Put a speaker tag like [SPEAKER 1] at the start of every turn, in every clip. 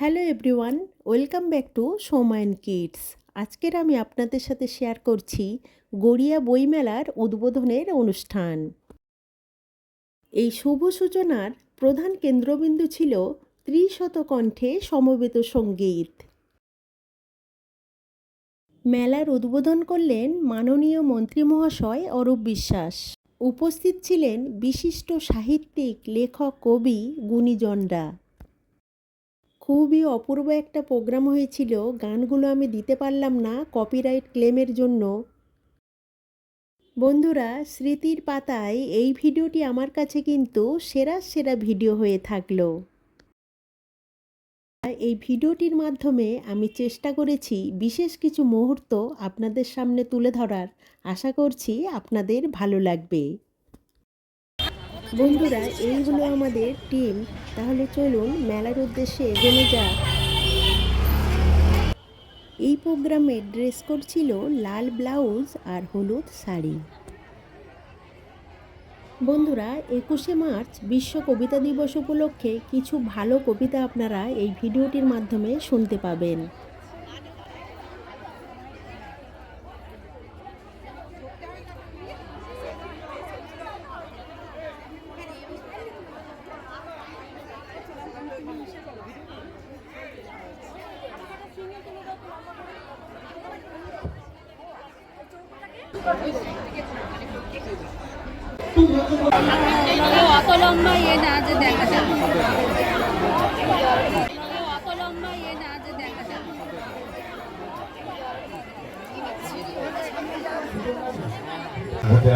[SPEAKER 1] Hello everyone, welcome back to Somayan kids. আজকের আমি আপনাদের সাথে শেয়ার করছি গড়িয়া বইমেলার উদ্বোধনের অনুষ্ঠান। এই শুভ সূচনার প্রধান কেন্দ্রবিন্দু ছিল ত্রিশত কণ্ঠে সমবেত সংগীত। মেলার উদ্বোধন করলেন মাননীয় মন্ত্রী মহাশয় অরূপ বিশ্বাস। উপস্থিত ছিলেন বিশিষ্ট সাহিত্যিক, লেখক, কবি গুণীজনরা। খুবই অপূর্ব একটা প্রোগ্রাম হয়েছিল। গানগুলো আমি দিতে পারলাম না কপিরাইট ক্লেমের জন্য। বন্ধুরা, স্মৃতির পাতায় এই ভিডিওটি আমার কাছে কিন্তু সেরা সেরা ভিডিও হয়ে থাকল। এই ভিডিওটির মাধ্যমে আমি চেষ্টা করেছি বিশেষ কিছু মুহূর্ত আপনাদের সামনে তুলে ধরার। আশা করছি আপনাদের ভালো লাগবে। বন্ধুরা, এই হলো আমাদের টিম তাহলে চলুন, মেলার উদ্দেশ্যে এগোনো যাক। এই প্রোগ্রামে ড্রেস কোড ছিল লাল ব্লাউজ আর হলুদ শাড়ি। বন্ধুরা, একুশে মার্চ বিশ্ব কবিতা দিবস উপলক্ষে কিছু ভালো কবিতা আপনারা এই ভিডিওটির মাধ্যমে শুনতে পাবেন।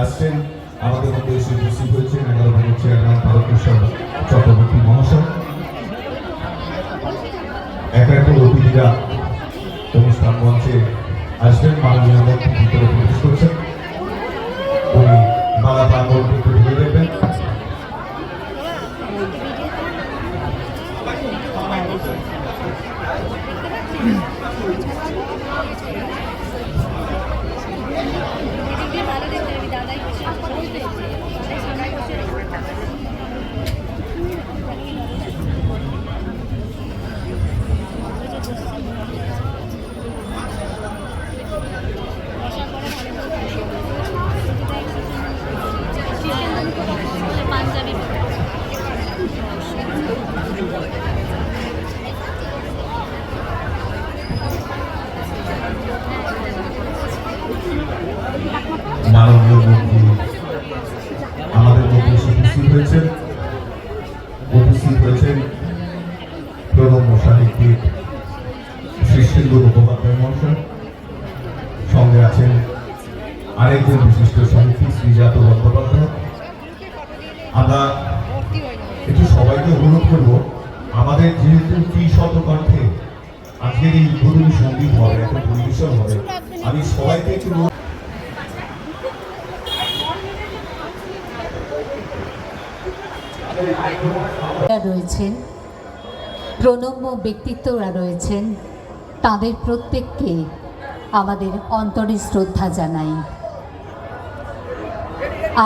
[SPEAKER 2] আসছেন, আমাদের মধ্যে এসে উপস্থিত হয়েছেন এগারো চেয়ারম্যান তারকেশ্বর চক্রবর্তী মহাশয়। অতিথিরা অনুষ্ঠান মঞ্চে আসবেন, মাননীয় মন্ত্রী ভিতরে প্রবেশ করছেন। মালা প্রাঙ্গণ আছেন আরেকজন বিশিষ্ট সাহিত্যিক, শ্রীজাত বন্দ্যোপাধ্যায়। আমরা একটু সবাইকে অনুরোধ করব, আমাদের যেহেতু ত্রিশত কণ্ঠে আজকের এই উদ্বোধনী সংগীত হবে একটা পরিবেশন হবে, আমি সবাইকে একটু
[SPEAKER 3] রয়েছেন, প্রণম্য ব্যক্তিত্বরা রয়েছেন, তাদের প্রত্যেককে আমাদের অন্তরে শ্রদ্ধা জানাই।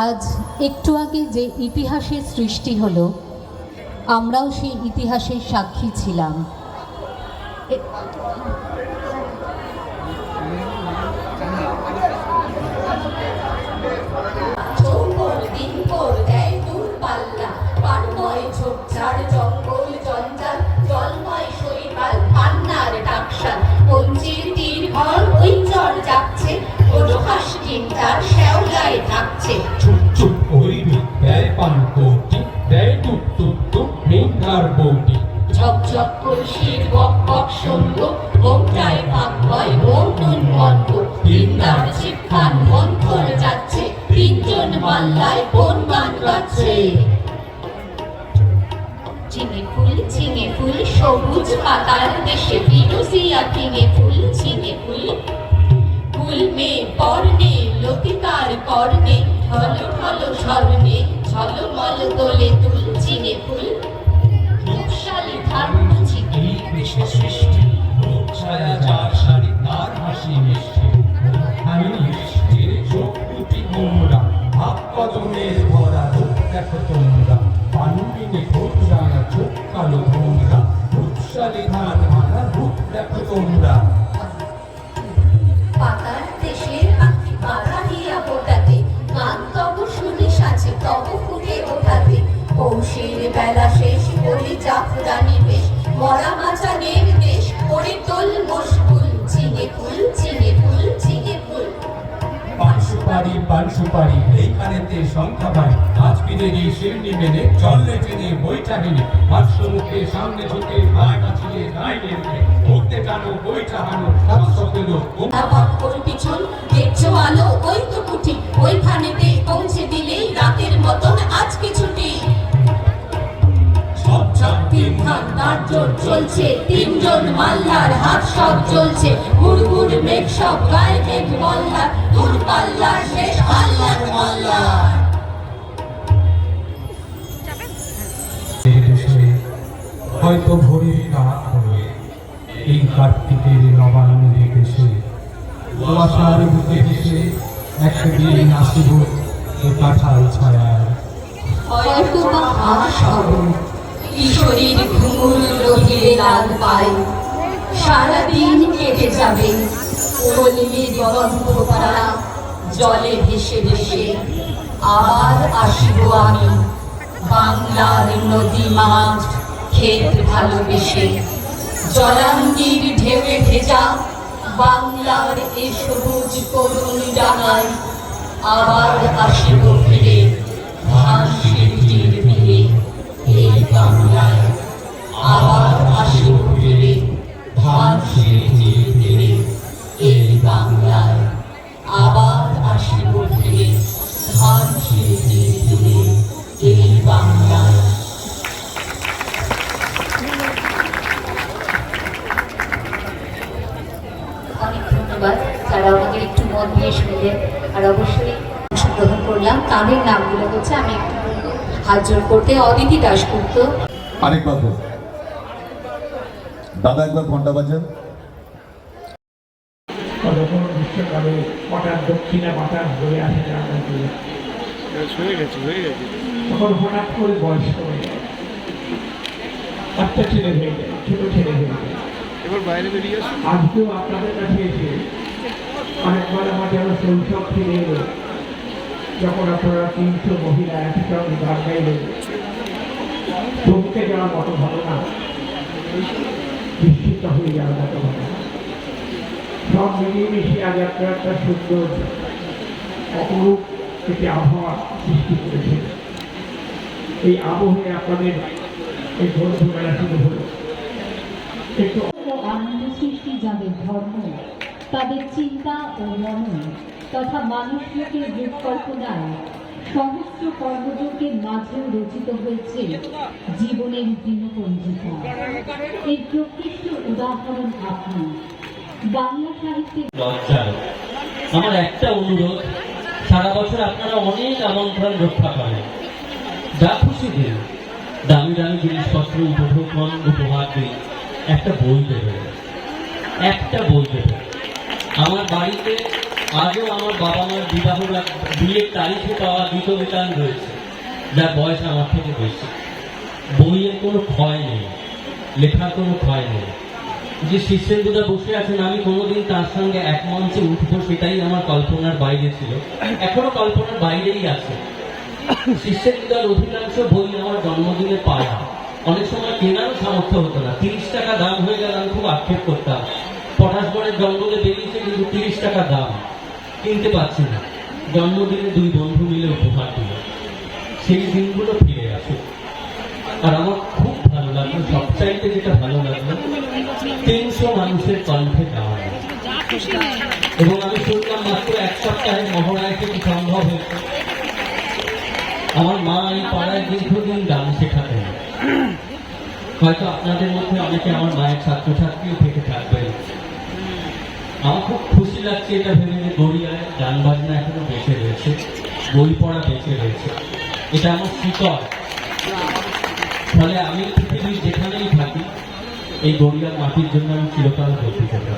[SPEAKER 3] আজ একটু আগে যে ইতিহাসের সৃষ্টি হলো, আমরাও সেই ইতিহাসের সাক্ষী ছিলাম।
[SPEAKER 4] থাকছে
[SPEAKER 5] চুপ চুপ করিবি দেয় পান কোটি দেয় টুক টুক টুক মেঘার বৌটি।
[SPEAKER 4] ঝকঝক কলসির বক বক শূন্য বোমটায় ভাগ হয় বন্টন মন্ত্র তিনদার শিক্ষান মন্থর যাচ্ছে তিনজন মাল্লায় বন গান গাচ্ছে ঝিঙে ফুল ঝিঙে ফুল সবুজ পাতার দেশে বিরসিয়া ঝিঙে ফুল ঝিঙে ফুল। ফুল মে পর্ণে লতিকার কর্ণে ঢল ঢল স্বর্ণে, ঝলমল দোলে তুল ঝিঙে ফুল। রূপশালী ধারণ ঝিঙে
[SPEAKER 5] এই কৃষ্ণ সৃষ্টি রূপ ছায়া যার শাড়ি তার হাসি মিষ্টি। আমি মিষ্টির চোখ দুটি গোমরা ভাব কদমের ভরা দেখো তোমরা। মরা
[SPEAKER 4] মাচানের দেশ করে তোল মুশকুল চিনে ফুল চিনে ফুল চিনে ফুল
[SPEAKER 5] পান সুপারি পান সুপারি এইখানেতে সংখ্যা বাড়ি। আজ ফিরে শিরনি মেনে চললে ট্রেনে বইটা হেনে পাঁচশো মুখে সামনে ঝুঁকে ভাই বাঁচিয়ে গায়ে নেমে ভুগতে টানো বইটা হানো সাতশো পেল
[SPEAKER 4] আবার ওর পিছন দেখছ আলো ওই তো কুঠি। ওইখানেতে পৌঁছে দিলেই রাতের মতন আজকে ছুটি
[SPEAKER 5] সব চাপ
[SPEAKER 4] তিন হাত তার জোর চলছে। তিনজন মাল্লার হাত সব চলছে গুড়গুড় মেঘ সব গায়ে মেঘ মল্লার। দূর শেষ আল্লাহর মল্লার।
[SPEAKER 5] হয়তো ভোরের কাক হয়ে এই কার্তিকের নবান্নে দেশে কুয়াশার বুকে ভেসে একদিন আসিব এ কাঁঠাল ছায়ায়।
[SPEAKER 4] হয়তো বা হাস কিশোরীর ঘুমুর রহিলে লাল পায়। সারাদিন কেটে যাবে। কলিমির গন্ধ পাড়া জলে ভেসে ভেসে। আবার আসিব আমি বাংলার নদী মাঠ ক্ষেত ভালোবেসে। জলাঙ্গির ঢেউে ভেজা বাংলার এ সবুজ করুণ ডানায় আবার আসিব আবার আসিব ফিরে ধান সিঁড়িটির ভিড়ে এই বাংলায় আবার আসিব ফিরে ধান এই বাংলায়
[SPEAKER 3] অনেক ধন্যবাদ যারা আমাদের একটু মন দিয়ে শুনলেন আর অবশ্যই অংশগ্রহণ করলাম তাদের নামগুলো হচ্ছে আমি একটু। হাত জোর করতে অদিতি দাশগুপ্ত
[SPEAKER 2] আরেকবার। দাদা একবার ঘণ্টা বাজেন।
[SPEAKER 6] তখন হঠাৎ দক্ষিণে বাতাস বয়ে আসে
[SPEAKER 7] হয়ে গেছে হয়ে গেছে।
[SPEAKER 6] তখন হঠাৎ করে বয়স্ক হয়ে যায়। বাচ্চা ছেলে হয়ে যায় ছোট ছেলে হয়ে যায়।
[SPEAKER 7] এবার বাইরে বেরিয়ে আসুন।
[SPEAKER 6] আজকেও আপনাদের কাছে এসে অনেকবার আমার যেন শৈশব ফিরে এলো। যখন আপনারা তিনশো মহিলা একসঙ্গে গান গাইলেন চমকে যাওয়ার মতো ঘটনা। বিস্মিত হয়ে মতো ঘটনা সব মিলিয়ে আজ আপনারা একটা সুন্দর অপরূপ একটি আবহাওয়া সৃষ্টি করেছে। এই আবহে আপনাদের এই গ্রন্থ মেলা শুরু হলো।
[SPEAKER 3] আনন্দ সৃষ্টি যাদের ধর্ম, তাদের চিন্তা ও মনন তথা মানুষকে রূপ কল্পনায় সহস্র কর্মযোগের মাঝেও রচিত হয়েছে জীবনের দিনপঞ্জিকা। এর প্রকৃষ্ট উদাহরণ আপনি। বাংলা সাহিত্যে
[SPEAKER 8] আমার একটা অনুরোধ, সারা বছর আপনারা অনেক আমন্ত্রণ রক্ষা করেন। যা খুশি দিন। দামি দামি জিনিসপত্র উপভোগ উপহার দিন। একটা বই দেবেন। একটা বই দেবেন। আমার বাড়িতে আজও আমার বাবা মার বিবাহ বিয়ের তারিখে পাওয়া দ্বিত বেতন রয়েছে, যার বয়স আমার থেকে বেশি। বইয়ের কোনো ক্ষয় নেই, লেখার কোনো ক্ষয় নেই। যে শিষ্যেন্দুদা বসে আছেন, আমি কোনোদিন তার সঙ্গে এক মঞ্চে উঠবো সেটাই আমার কল্পনার বাইরে ছিল। এখনও কল্পনার বাইরেই আছে। শিষ্যেন্দুদার অধিকাংশ বই আমার জন্মদিনে পাওয়া। অনেক সময় কেনারও সামর্থ্য হতো না। তিরিশ টাকা দাম হয়ে গেলে আমি খুব আক্ষেপ করতাম। পটাশ বনের জঙ্গলে বেরিয়েছে কিন্তু তিরিশ টাকা দাম। কিনতে পারছি না। জন্মদিনে দুই বন্ধু মিলে উপহার দিল। সেই দিনগুলো ফিরে আসে। আর আমার খুব ভালো লাগল, সবচাইতে যেটা ভালো লাগল, তিনশো মানুষের কণ্ঠে গাওয়া। এবং আমি শুনলাম মাত্র এক সপ্তাহে মহড়ায় থেকে সম্ভব হয়েছে। আমার মা এই পাড়ায় দীর্ঘদিন গান শেখাতেন। হয়তো আপনাদের মধ্যে অনেকে আমার মায়ের ছাত্রছাত্রীও থেকে থাকবেন। আমার খুব খুশি লাগছে এটা ভেবে যে গড়িয়ায় গান বাজনা এখনও বেঁচে রয়েছে, বই পড়া বেঁচে রয়েছে। এটা আমার শিকড় ফলে আমি পৃথিবীর যেখানেই থাকি, এই গড়িয়ার মাটির জন্য আমি চিরকাল বলতে থাকব